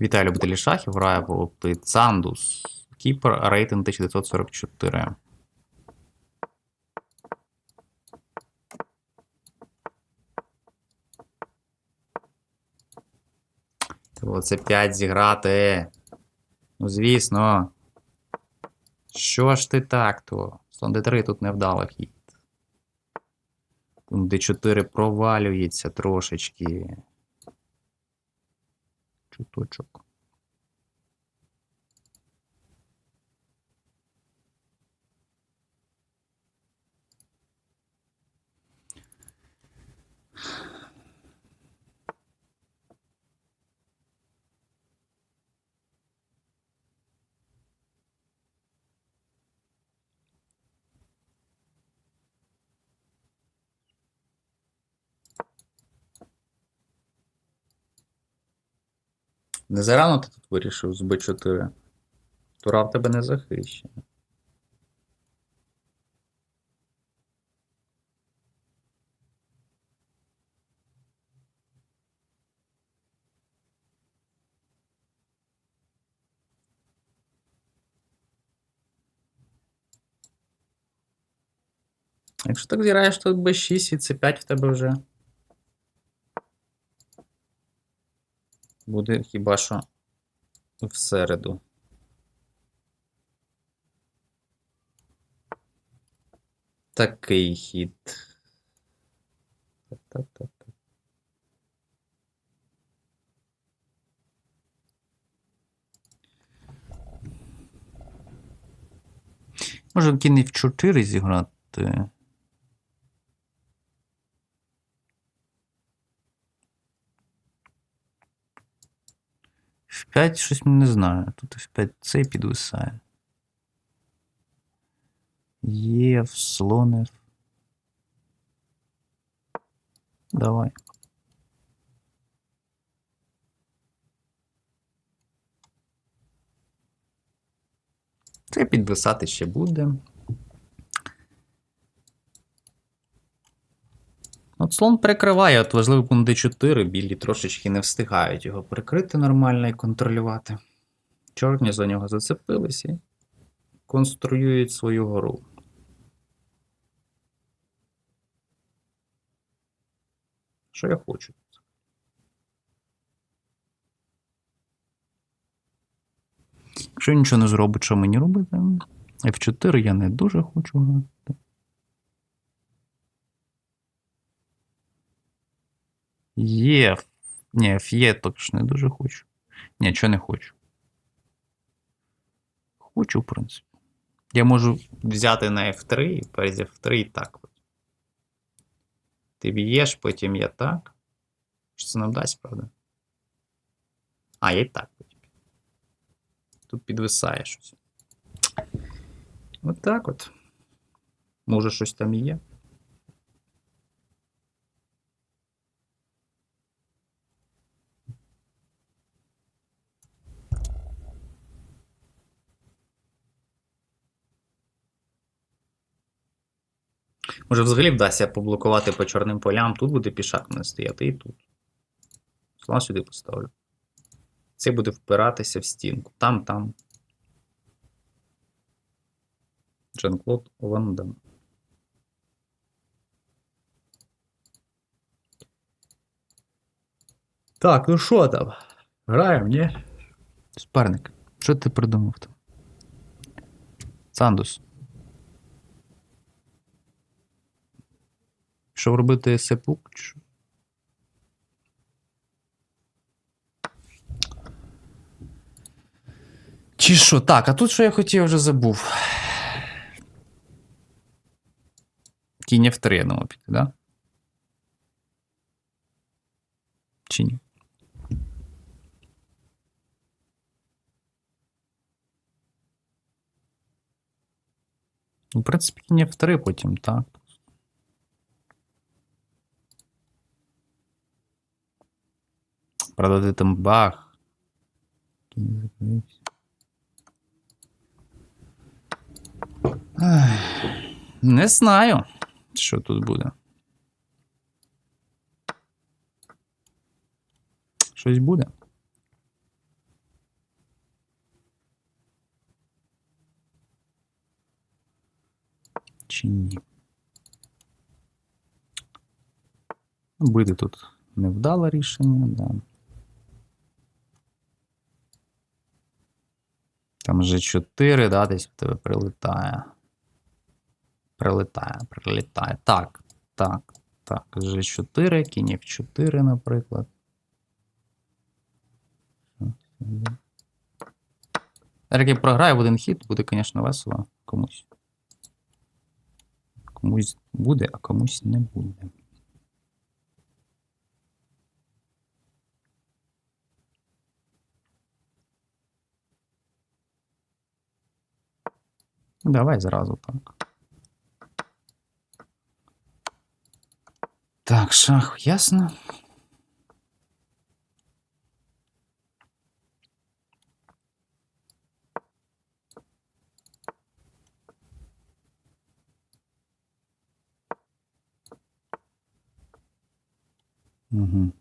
Вітаю любителі шахів, грає проти Цандус. Кіпер, рейтинг 1944. Треба це 5 зіграти. Ну, звісно. Що ж ти так то? Слон d3 тут невдало хід. Тут d4 провалюється трошечки. Чуточок. Не зарано ти тут вирішив з Б4. Тура в тебе не захищена. Якщо так зіграєш, то Б6 і С5 в тебе вже. Буде хіба що всереду. Такий хід. Може кінь в 4 зіграти. В 5 щось не знаю. Тут в 5 цей підвисає. Є, в слонив. Давай. Це підвисати ще буде. От слон перекриває, от важливий пункт D4, білі трошечки не встигають його прикрити нормально і контролювати. Чорні за нього зацепились і конструюють свою гору. Що я хочу? Якщо нічого не зробить, що мені робити? F4 я не дуже хочу грати. Є. Ні, ф'є точно не дуже хочу. Ні, чого не хочу. Хочу, в принципі. Я можу взяти на F3 і перед F3 і так. Ти б'єш, потім я так. Що це нам дасть, правда? А, я і так потім. Тут підвисає щось. От так от. Може, щось там і є. Може, взагалі вдасться поблокувати по чорним полям. Тут буде пішак не стояти і тут. Слон сюди поставлю. Це буде впиратися в стінку. Там, там. Жан-Клод Ван Дам. Так, ну що там? Граємо, ні? Спарник. Що ти придумав там? Сандус. Що робити сепук? чи що? Так, а тут що я хотів, вже забув. Кінь F3, я думав піти, да? Чи ні? Ну, в принципі, кінь F3 потім, так. продати там бах. Не знаю, що тут буде. Щось буде. Чи ні? Буде тут невдале рішення, да. Там вже 4, да, десь в тебе прилетає. Прилетає, прилітає. Так, так, так. G4, кінь F4, наприклад. Що це? Як я програю в один хід, буде, звісно, весело комусь. Комусь буде, а комусь не буде. Давай зразу так. Так, шах, ясно. Угу.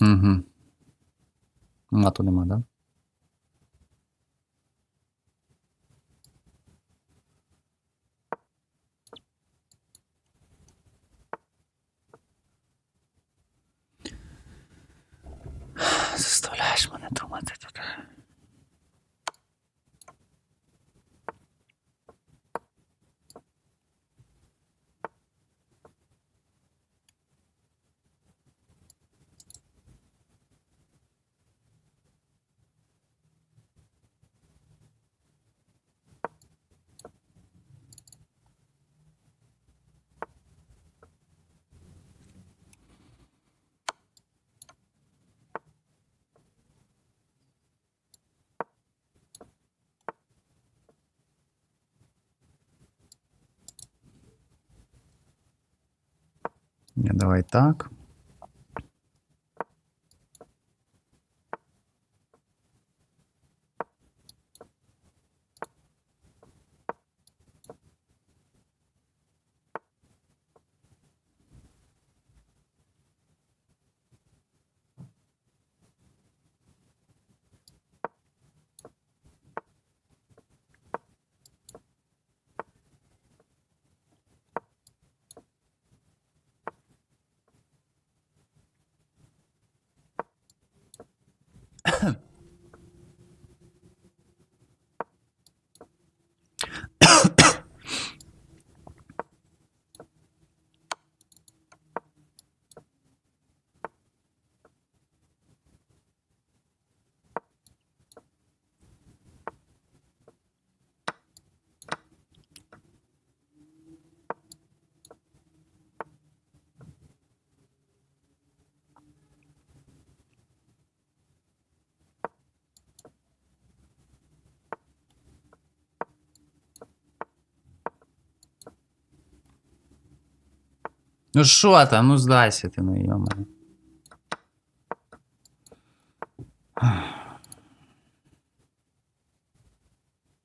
Угу. Мату нема, да? Давай так. Ну що там, ну здайся ти, ну йома.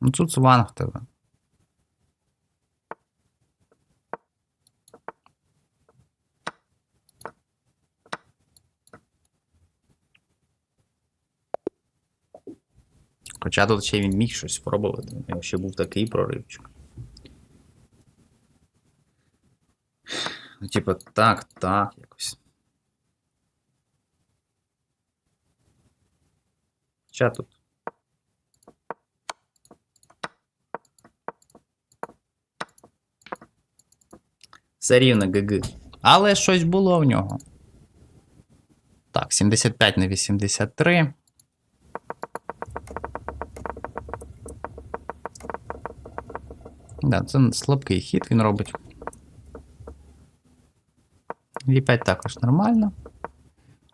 Ну тут сван в тебе. Хоча тут ще він міг щось спробувати. У нього ще був такий проривчик. Ну, типа, так, так, якось. Хоча тут. Все рівно ГГ. Але щось було в нього. Так, 75 на 83. Да, це слабкий хід він робить. Е5 також нормально.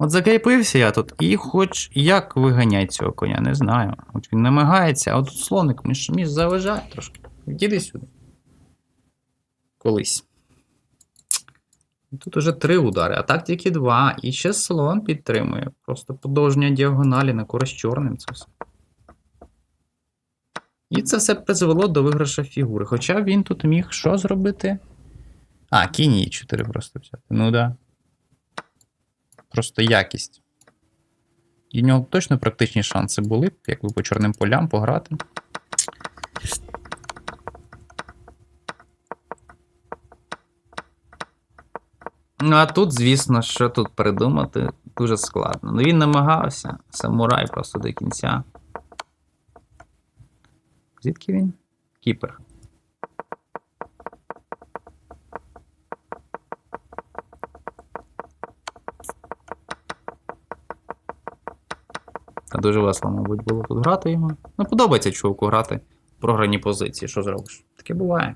От закріпився я тут, і хоч як виганять цього коня, не знаю. От він намагається, а от тут слоник між, між заважає трошки. Іди сюди. Колись. Тут уже три удари, а так тільки два. І ще слон підтримує. Просто подовження діагоналі на користь чорним це все. І це все призвело до виграша фігури. Хоча він тут міг що зробити? А, кінь і 4 просто взяти. Ну да. Просто якість. І в нього точно практичні шанси були якби по чорним полям пограти. Ну, а тут, звісно, що тут придумати дуже складно. Ну він намагався. Самурай просто до кінця. Звідки він? Кіпер. Дуже весело, мабуть, було тут грати йому. Ну, подобається чуваку грати в програні позиції. Що зробиш? Таке буває.